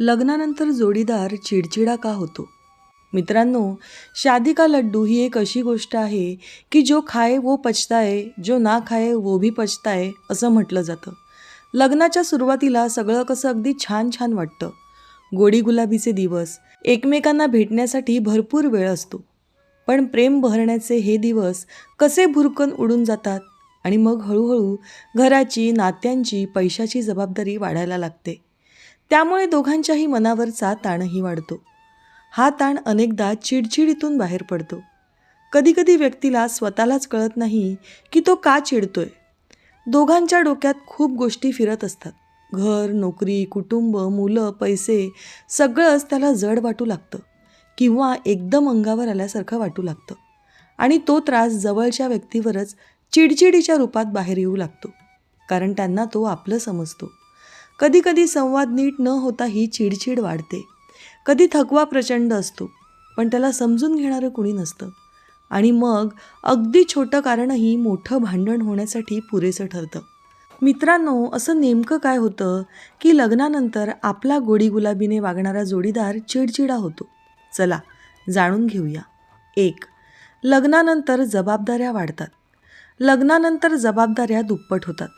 लग्नानंतर जोडीदार चिडचिडा का होतो? मित्रांनो शादी का लड्डू ही एक अशी गोष्ट आहे की जो खाय वो पचताय जो ना खाय वो भी पचताय असं म्हटलं जातं. लग्नाच्या सुरुवातीला सगळं कसं अगदी छान छान वाटतं. गोडी गुलाबीचे दिवस एकमेकांना भेटण्यासाठी भरपूर वेळ असतो. पण प्रेम बहरण्याचे हे दिवस कसे भुरकन उडून जातात आणि मग हळूहळू घराची नात्यांची पैशाची जबाबदारी वाढायला लागते. त्यामुळे दोघांच्याही मनावरचा ताणही वाढतो. हा ताण अनेकदा चिडचिडीतून बाहेर पडतो. कधीकधी व्यक्तीला स्वतःलाच कळत नाही की तो का चिडतोय. दोघांच्या डोक्यात खूप गोष्टी फिरत असतात. घर नोकरी कुटुंब मुलं पैसे सगळंच त्याला जड वाटू लागतं किंवा एकदम अंगावर आल्यासारखं वाटू लागतं. आणि तो त्रास जवळच्या व्यक्तीवरच चिडचिडीच्या रूपात बाहेर येऊ लागतो. कारण त्यांना तो आपलं समजतो. कधीकधी संवाद नीट न होता ही चिडचिड वाढते. कधी थकवा प्रचंड असतो पण त्याला समजून घेणारं कुणी नसतं. आणि मग अगदी छोटं कारणही मोठं भांडण होण्यासाठी पुरेसं ठरतं. मित्रांनो असं नेमकं काय होतं की लग्नानंतर आपला गोडीगुलाबीने वागणारा जोडीदार चिडचिडा होतो. चला जाणून घेऊया. एक लग्नानंतर जबाबदाऱ्या वाढतात. लग्नानंतर जबाबदाऱ्या दुप्पट होतात.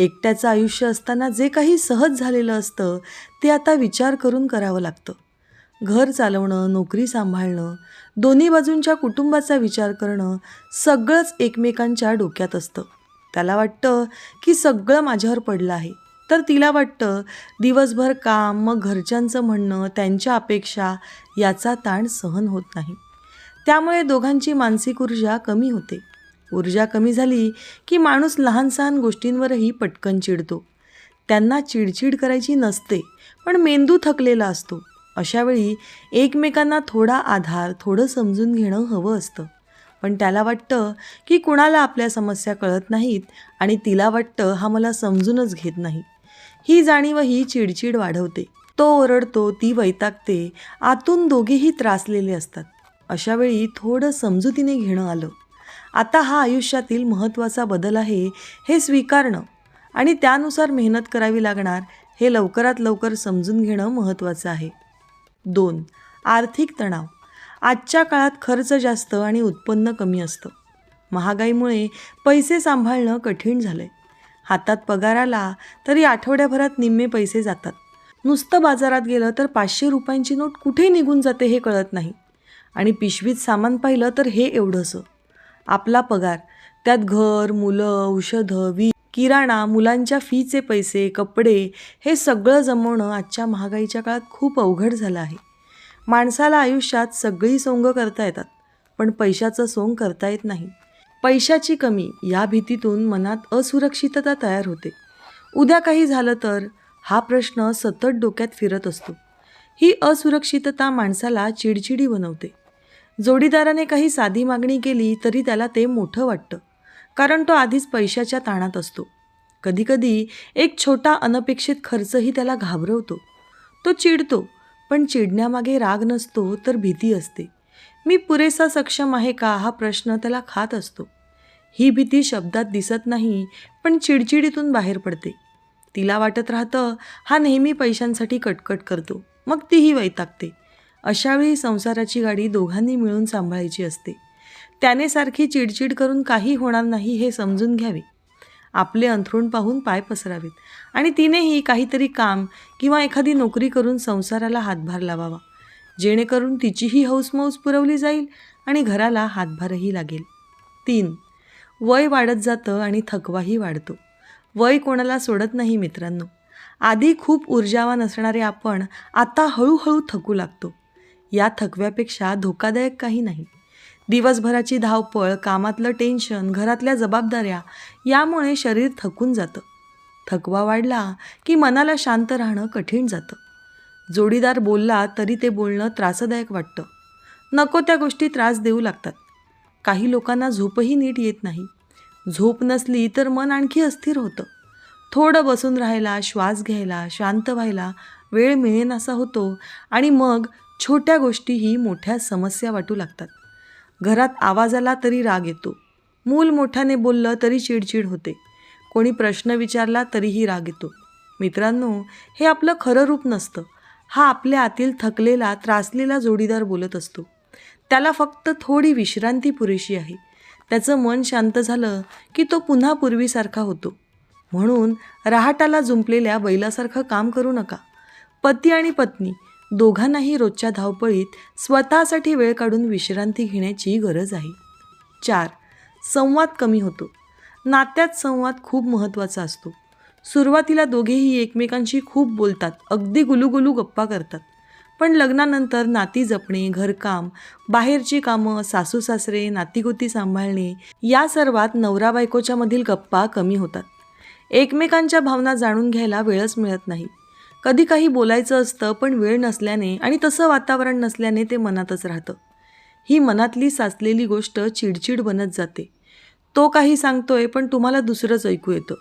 एकट्याचं आयुष्य असताना जे काही सहज झालेलं असतं ते आता विचार करून करावं लागतं. घर चालवणं नोकरी सांभाळणं दोन्ही बाजूंच्या कुटुंबाचा विचार करणं सगळंच एकमेकांच्या डोक्यात असतं. त्याला वाटतं की सगळं माझ्यावर पडलं आहे. तर तिला वाटतं दिवसभर काम मग घरच्यांचं म्हणणं त्यांच्या अपेक्षा याचा ताण सहन होत नाही. त्यामुळे दोघांची मानसिक ऊर्जा कमी होते. ऊर्जा कमी झाली की माणूस लहान सहान गोष्टींवरही पटकन चिडतो. त्यांना चिडचिड करायची नसते पण मेंदू थकलेला असतो. अशावेळी एकमेकांना थोडा आधार थोडं समजून घेणं हवं असतं. पण त्याला वाटतं की कुणाला आपल्या समस्या कळत नाहीत आणि तिला वाटतं हा मला समजूनच घेत नाही. ही जाणीवही चिडचिड वाढवते. तो ओरडतो ती वैतागते आतून दोघेही त्रासलेले असतात. अशावेळी थोडं समजुतीने घेणं आलं. आता हा आयुष्यातील महत्त्वाचा बदल आहे हे स्वीकारणं. आणि त्यानुसार मेहनत करावी लागणार हे लवकरात लवकर समजून घेणं महत्त्वाचं आहे. दोन आर्थिक तणाव. आजच्या काळात खर्च जास्त आणि उत्पन्न कमी असतं. महागाईमुळे पैसे सांभाळणं कठीण झालं आहे हातात पगार आला तरी आठवड्याभरात निम्मे पैसे जातात. नुसतं बाजारात गेलं तर पाचशे रुपयांची नोट कुठे निघून जाते हे कळत नाही. आणि पिशवीत सामान पाहिलं तर हे एवढंसं. आपला पगार. त्यात घर मुलं औषधं वी किराणा मुलांच्या फीचे पैसे कपडे हे सगळं जमवणं आजच्या महागाईच्या काळात खूप अवघड झालं आहे. माणसाला आयुष्यात सगळी सोंग करता येतात पण पैशाचं सोंग करता येत नाही. पैशाची कमी या भीतीतून मनात असुरक्षितता तयार होते. उद्या काही झालं तर हा प्रश्न सतत डोक्यात फिरत असतो. ही असुरक्षितता माणसाला चिडचिडी बनवते. जोडीदाराने काही साधी मागणी केली तरी त्याला ते मोठं वाटतं. कारण तो आधीच पैशाच्या ताणात असतो. कधीकधी एक छोटा अनपेक्षित खर्चही त्याला घाबरवतो. तो चिडतो पण चिडण्यामागे राग नसतो तर भीती असते. मी पुरेसा सक्षम आहे का हा प्रश्न त्याला खात असतो. ही भीती शब्दात दिसत नाही पण चिडचिडीतून बाहेर पडते. तिला वाटत राहतं हा नेहमी पैशांसाठी कटकट करतो. मग तीही वैतागते. अशावेळी संसाराची गाडी दोघांनी मिळून सांभाळायची असते. त्याने सारखी चिडचिड करून काही होणार नाही हे समजून घ्यावे. आपले अंथरूण पाहून पाय पसरावेत आणि तिनेही काहीतरी काम किंवा एखादी नोकरी करून संसाराला हातभार लावावा. जेणेकरून तिचीही हौसमौस पुरवली जाईल आणि घराला हातभारही लागेल. तीन वय वाढत जातं आणि थकवाही वाढतो. वय कोणाला सोडत नाही मित्रांनो. आधी खूप ऊर्जावान असणारे आपण आता हळूहळू थकू लागतो. या थकव्यापेक्षा धोकादायक काही नाही. दिवसभराची धावपळ कामातलं टेन्शन घरातल्या जबाबदाऱ्या यामुळे शरीर थकून जातं. थकवा वाढला की मनाला शांत राहणं कठीण जातं. जोडीदार बोलला तरी ते बोलणं त्रासदायक वाटतं. नको त्या गोष्टी त्रास देऊ लागतात. काही लोकांना झोपही नीट येत नाही. झोप नसली तर मन आणखी अस्थिर होतं. थोडं बसून राहायला श्वास घ्यायला शांत व्हायला वेळ मिळेनासा होतो आणि मग छोट्या गोष्टीही मोठ्या समस्या वाटू लागतात. घरात आवाज आला तरी राग येतो. मूल मोठ्याने बोललं तरी चिडचिड होते. कोणी प्रश्न विचारला तरीही राग येतो. मित्रांनो हे आपलं खरं रूप नसतं. हा आपल्या आतील थकलेला त्रासलेला जोडीदार बोलत असतो. त्याला फक्त थोडी विश्रांती पुरेशी आहे. त्याचं मन शांत झालं की तो पुन्हा पूर्वीसारखा होतो. म्हणून रहाटाला जुंपलेल्या बैलासारखं काम करू नका. पती आणि पत्नी दोघांनाही रोजच्या धावपळीत स्वतःसाठी वेळ काढून विश्रांती घेण्याची गरज आहे. चार संवाद कमी होतो. नात्यात संवाद खूप महत्त्वाचा असतो. सुरुवातीला दोघेही एकमेकांशी खूप बोलतात अगदी गुलूगुलू गप्पा करतात. पण लग्नानंतर नाती जपणे घरकाम बाहेरची कामं सासू सासरे नातीगोती सांभाळणे या सर्वात नवरा बायकोच्यामधील गप्पा कमी होतात. एकमेकांच्या भावना जाणून घ्यायला वेळच मिळत नाही. कधी काही बोलायचं असतं पण वेळ नसल्याने आणि तसं वातावरण नसल्याने ते मनातच राहतं. ही मनातली साचलेली गोष्ट चिडचिड बनत जाते. तो काही सांगतोय पण तुम्हाला दुसरंच ऐकू येतं.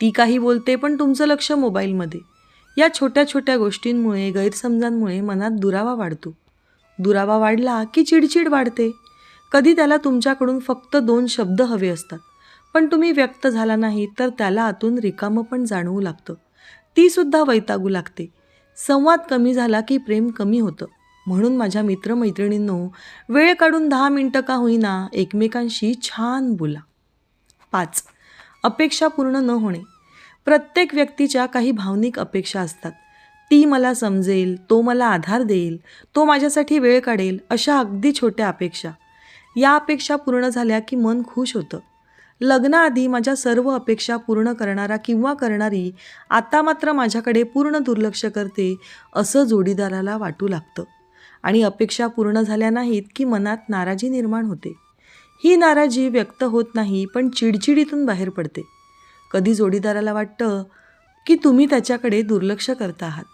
ती काही बोलते पण तुमचं लक्ष मोबाईलमध्ये. या छोट्या छोट्या गोष्टींमुळे गैरसमजांमुळे मनात दुरावा वाढतो. दुरावा वाढला की चिडचिड वाढते. कधी त्याला तुमच्याकडून फक्त दोन शब्द हवे असतात. पण तुम्ही व्यक्त झाला नाही तर त्याला आतून रिकामं पण जाणवू लागतं. तीसुद्धा वैतागू लागते. संवाद कमी झाला की प्रेम कमी होतं. म्हणून माझ्या मित्रमैत्रिणींनो वेळ काढून दहा मिनटं का होईना एकमेकांशी छान बोला. पाच. अपेक्षा पूर्ण न होणे. प्रत्येक व्यक्तीच्या काही भावनिक अपेक्षा असतात. ती मला समजेल तो मला आधार देईल तो माझ्यासाठी वेळ काढेल अशा अगदी छोट्या अपेक्षा. या अपेक्षा पूर्ण झाल्या की मन खुश होतं. लग्नाआधी माझ्या सर्व अपेक्षा पूर्ण करणारा किंवा करणारी आता मात्र माझ्याकडे पूर्ण दुर्लक्ष करते असं जोडीदाराला वाटू लागतं. आणि अपेक्षा पूर्ण झाल्या नाहीत की मनात नाराजी निर्माण होते. ही नाराजी व्यक्त होत नाही पण चिडचिडीतून बाहेर पडते. कधी जोडीदाराला वाटतं की तुम्ही त्याच्याकडे दुर्लक्ष करता आहात.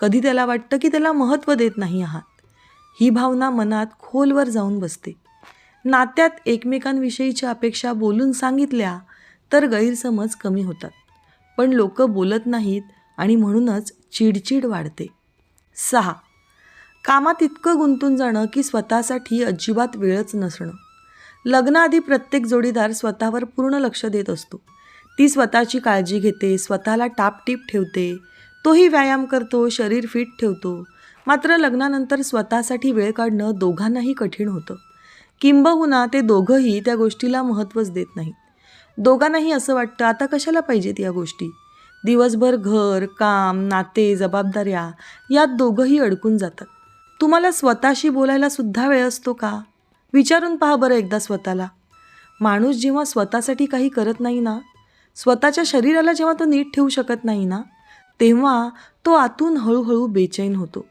कधी त्याला वाटतं की त्याला महत्त्व देत नाही आहात. ही भावना मनात खोलवर जाऊन बसते. नात्यात एकमेकांविषयीच्या अपेक्षा बोलून सांगितल्या तर गैरसमज कमी होतात. पण लोक बोलत नाहीत आणि म्हणूनच चिडचिड वाढते. सहा. कामात इतकं गुंतून जाणं की स्वतःसाठी अजिबात वेळच नसणं. लग्नाआधी प्रत्येक जोडीदार स्वतःवर पूर्ण लक्ष देत असतो. ती स्वतःची काळजी घेते स्वतःला टापटीप ठेवते. तोही व्यायाम करतो शरीर फिट ठेवतो. मात्र लग्नानंतर स्वतःसाठी वेळ काढणं दोघांनाही कठीण होतं. किंबहुना ते दोघंही त्या गोष्टीला महत्त्वच देत नाहीत. दोघांनाही असं वाटतं आता कशाला पाहिजेत या गोष्टी? दिवसभर घर काम नाते जबाबदाऱ्या यात दोघंही अडकून जातात. तुम्हाला स्वतःशी बोलायला सुद्धा वेळ असतो का? विचारून पहा बरं एकदा स्वतःला. माणूस जेव्हा स्वतःसाठी काही करत नाही ना स्वतःच्या शरीराला जेव्हा तो नीट ठेवू शकत नाही ना तेव्हा तो आतून हळूहळू बेचैन होतो.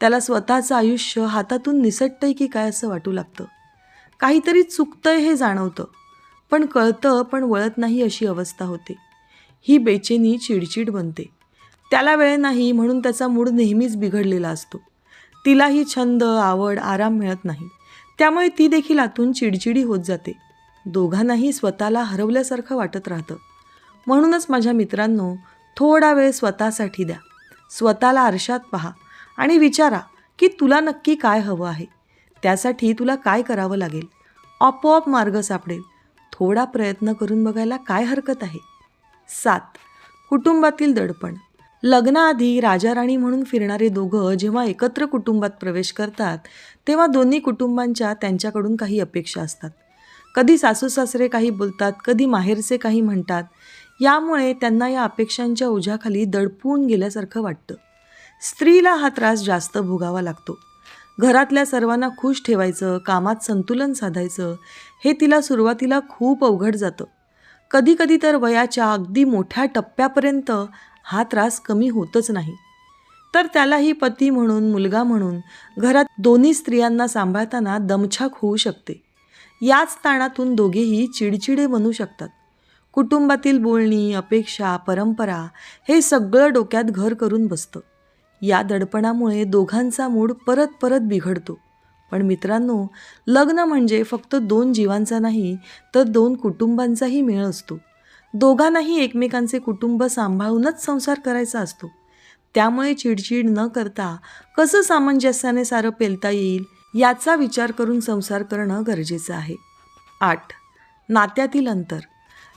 त्याला स्वतःचं आयुष्य हातातून निसटतंय की काय असं वाटू लागतं? काहीतरी चुकतंय हे जाणवतं. पण कळतं पण वळत नाही अशी अवस्था होते. ही बेचैनी चिडचिड बनते. त्याला वेळ नाही म्हणून त्याचा मूड नेहमीच बिघडलेला असतो. तिलाही छंद आवड आराम मिळत नाही. त्यामुळे ती देखील आतून चिडचिडी होत जाते. दोघांनाही स्वतःला हरवल्यासारखं वाटत राहतं. म्हणूनच माझ्या मित्रांनो थोडा वेळ स्वतःसाठी द्या. स्वतःला आरशात पहा आणि विचारा की तुला नक्की काय हवं आहे. त्यासाठी तुला काय करावं लागेल? आपोआप मार्ग सापडेल. थोडा प्रयत्न करून बघायला काय हरकत आहे? सात. कुटुंबातील दडपण. लग्नाआधी राजा राणी म्हणून फिरणारे दोघं जेव्हा एकत्र कुटुंबात प्रवेश करतात तेव्हा दोन्ही कुटुंबांच्या त्यांच्याकडून काही अपेक्षा असतात. कधी सासू सासरे काही बोलतात कधी माहेरचे काही म्हणतात. यामुळे त्यांना या अपेक्षांच्या ओझ्याखाली दडपून गेल्यासारखं वाटतं. स्त्रीला हा त्रास जास्त भोगावा लागतो. घरातल्या सर्वांना खुश ठेवायचं कामात संतुलन साधायचं हे तिला सुरुवातीला खूप अवघड जातं. कधीकधी तर वयाच्या अगदी मोठ्या टप्प्यापर्यंत हा त्रास कमी होतच नाही. तर त्यालाही पती म्हणून मुलगा म्हणून घरात दोन्ही स्त्रियांना सांभाळताना दमछाक होऊ शकते. याच ताणातून दोघेही चिडचिडे बनू शकतात. कुटुंबातील बोलणी अपेक्षा परंपरा हे सगळं डोक्यात घर करून बसतं. या दडपणामुळे दोघांचा मूड परत परत बिघडतो. पण मित्रांनो लग्न म्हणजे फक्त दोन जीवांचा नाही तर दोन कुटुंबांचाही मेळ असतो. दोघांनाही एकमेकांचे कुटुंब सांभाळूनच संसार करायचा असतो. त्यामुळे चिडचिड न करता कसं सामंजस्याने सारं पेलता येईल याचा विचार करून संसार करणं गरजेचं आहे. आठ. नात्यातील अंतर.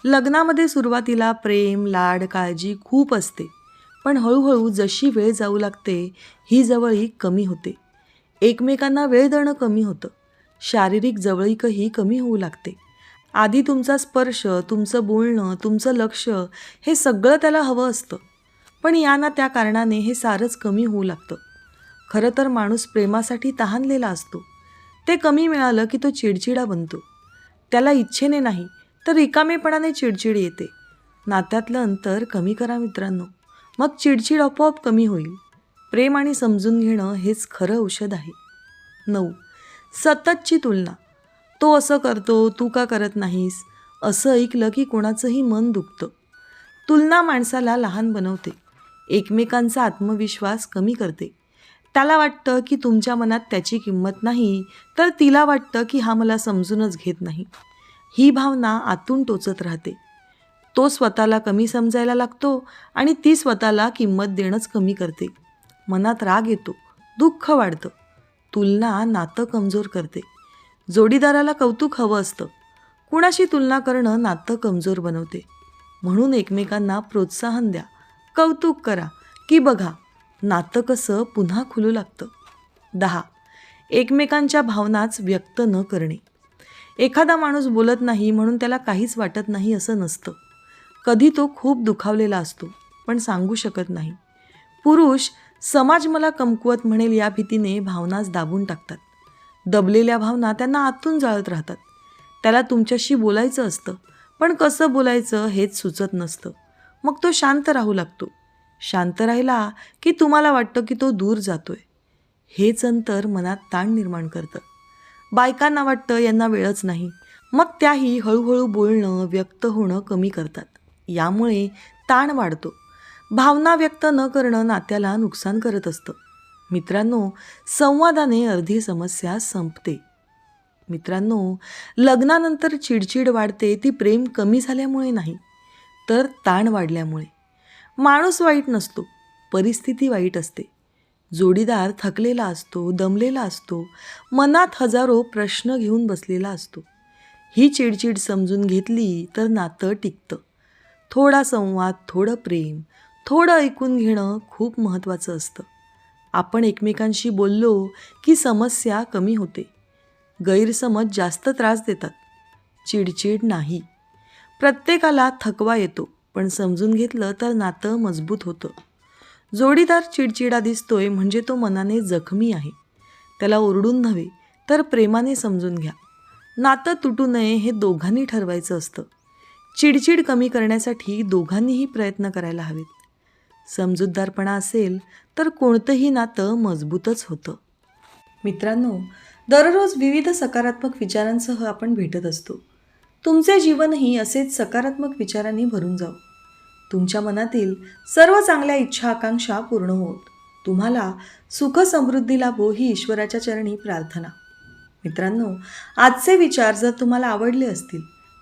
लग्नामध्ये सुरुवातीला प्रेम लाड काळजी खूप असते. पण हळूहळू जशी वेळ जाऊ लागते ही जवळीक कमी होते. एकमेकांना वेळ देणं कमी होतं. शारीरिक जवळीकही कमी होऊ लागते. आधी तुमचा स्पर्श तुमचं बोलणं तुमचं लक्ष हे सगळं त्याला हवं असतं. पण या ना त्या कारणाने हे सारंच कमी होऊ लागतं. खरं तर माणूस प्रेमासाठी तहानलेला असतो. ते कमी मिळालं की तो चिडचिडा बनतो. त्याला इच्छेने नाही तर रिकामेपणाने चिडचिड येते. नात्यातलं अंतर कमी करा मित्रांनो. मग चिडचिड आपोआप कमी होईल. प्रेम आणि समजून घेणं हेच खरं औषध आहे. नऊ. सततची तुलना. तो असं करतो तू का करत नाहीस? असं ऐकलं की कोणाचंही मन दुखतं. तुलना माणसाला लहान बनवते. एकमेकांचा आत्मविश्वास कमी करते. त्याला वाटतं की तुमच्या मनात त्याची किंमत नाही तर तिला वाटतं की हा मला समजूनच घेत नाही. ही भावना आतून टोचत राहते. तो स्वतःला कमी समजायला लागतो आणि ती स्वतःला किंमत देणंच कमी करते. मनात राग येतो दुःख वाढतं तुलना नातं कमजोर करते. जोडीदाराला कौतुक हवं असतं. कुणाशी तुलना करणं नातं कमजोर बनवते. म्हणून एकमेकांना प्रोत्साहन द्या कौतुक करा की बघा नातं कसं पुन्हा खुलू लागतं. दहा. एकमेकांच्या भावनाच व्यक्त न करणे. एखादा माणूस बोलत नाही म्हणून त्याला काहीच वाटत नाही असं नसतं. कधी तो खूप दुखावलेला असतो पण सांगू शकत नाही. पुरुष समाज मला कमकुवत म्हणेल या भीतीने भावनाच दाबून टाकतात. दबलेल्या भावना त्यांना आतून जाळत राहतात. त्याला तुमच्याशी बोलायचं असतं पण कसं बोलायचं हेच सुचत नसतं. मग तो शांत राहू लागतो. शांत राहिला की तुम्हाला वाटतं की तो दूर जातोय. हेच अंतर मनात ताण निर्माण करतं. बायकांना वाटतं यांना वेळच नाही. मग त्याही हळूहळू बोलणं व्यक्त होणं कमी करतात. यामुळे ताण वाढतो. भावना व्यक्त न करणं नात्याला नुकसान करत असतं. मित्रांनो संवादाने अर्धी समस्या संपते. मित्रांनो लग्नानंतर चिडचिड वाढते ती प्रेम कमी झाल्यामुळे नाही तर ताण वाढल्यामुळे. माणूस वाईट नसतो परिस्थिती वाईट असते. जोडीदार थकलेला असतो दमलेला असतो मनात हजारो प्रश्न घेऊन बसलेला असतो. ही चिडचिड समजून घेतली तर नातं टिकतं. थोडा संवाद थोडं प्रेम थोडं ऐकून घेणं खूप महत्त्वाचं असतं. आपण एकमेकांशी बोललो की समस्या कमी होते. गैरसमज जास्त त्रास देतात. चिडचिड नाही. प्रत्येकाला थकवा येतो पण समजून घेतलं तर नातं मजबूत होतं. जोडीदार चिडचिडा दिसतोय म्हणजे तो मनाने जखमी आहे. त्याला ओरडून नव्हे तर प्रेमाने समजून घ्या. नातं तुटू नये हे दोघांनी ठरवायचं असतं. चिडचिड कमी करण्यासाठी दोघांनीही प्रयत्न करायला हवेत. समजूतदारपणा असेल तर कोणतंही नातं मजबूतच होतं. मित्रांनो दररोज विविध सकारात्मक विचारांसह आपण भेटत असतो. तुमचे जीवनही असेच सकारात्मक विचारांनी भरून जाऊ तुमच्या मनातील सर्व चांगल्या इच्छा आकांक्षा पूर्ण होत. तुम्हाला सुख समृद्धी लाभो ही ईश्वराच्या चरणी प्रार्थना. मित्रांनो आजचे विचार जर तुम्हाला आवडले असतील